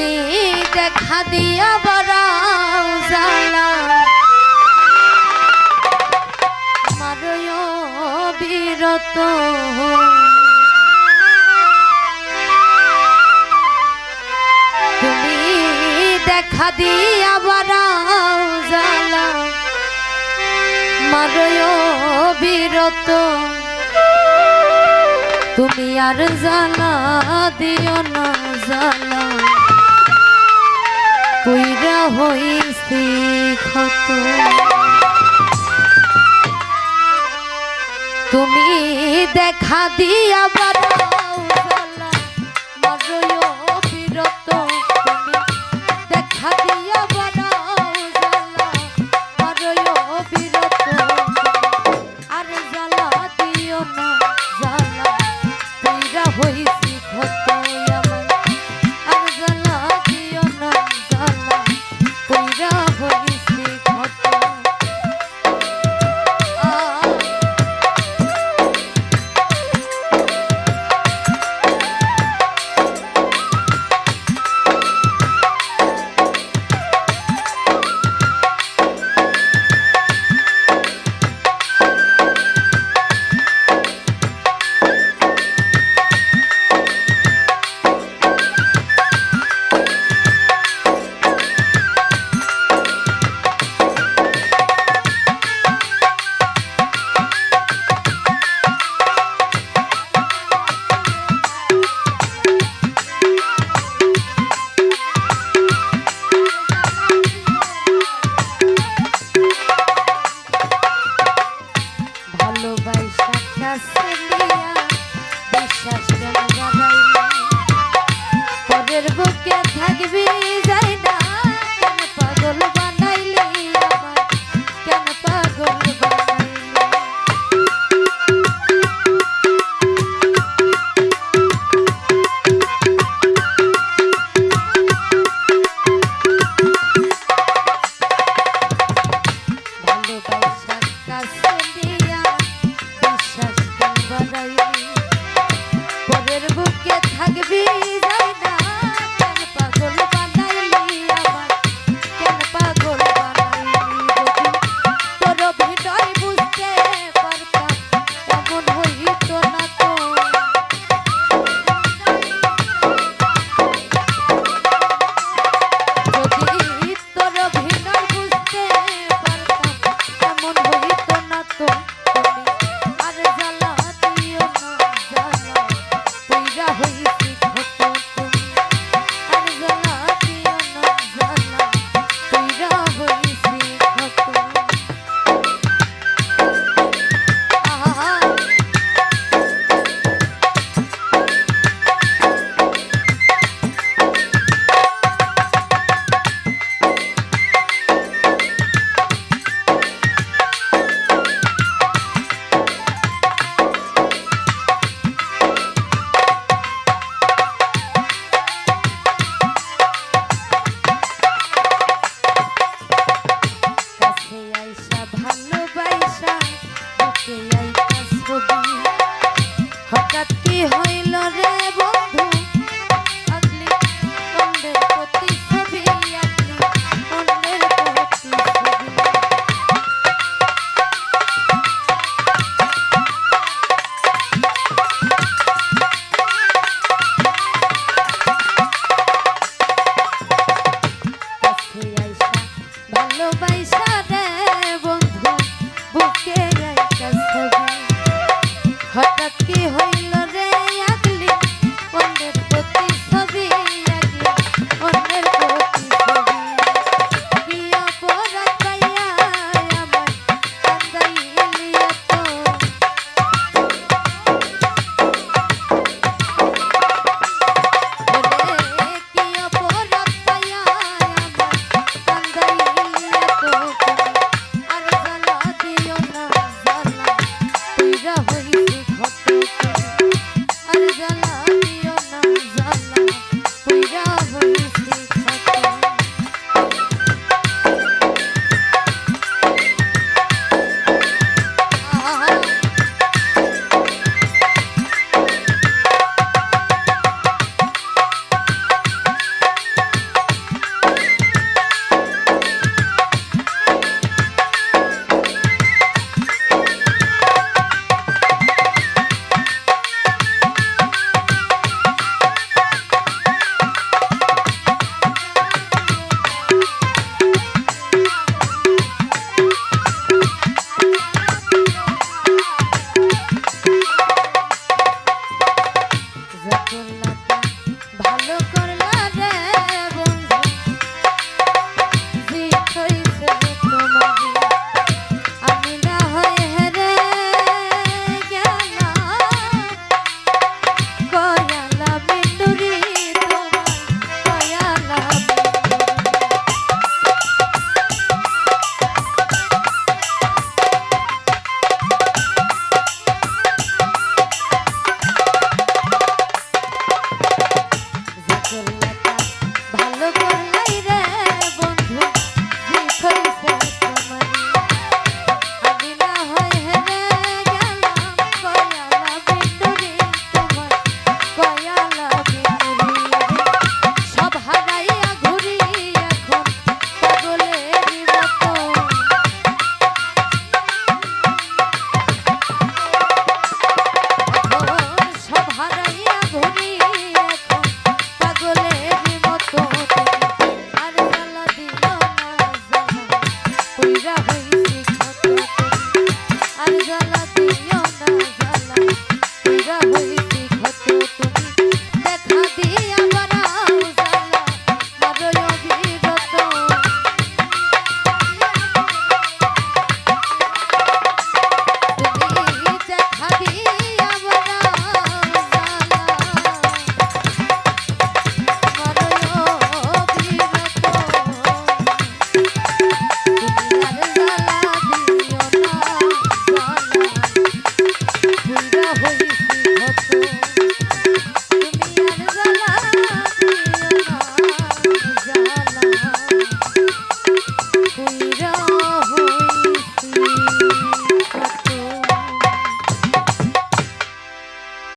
তুমি দেখা দিয়া বরাও জালা মারয় বিরত তুমি দেখা দিয়া বরাও জালা মারয় বিরত তুমি আর জানা দিও না জানা কইরা হইছি ক্ষত। তুমি দেখা দিয়া বাড়াও дорогая.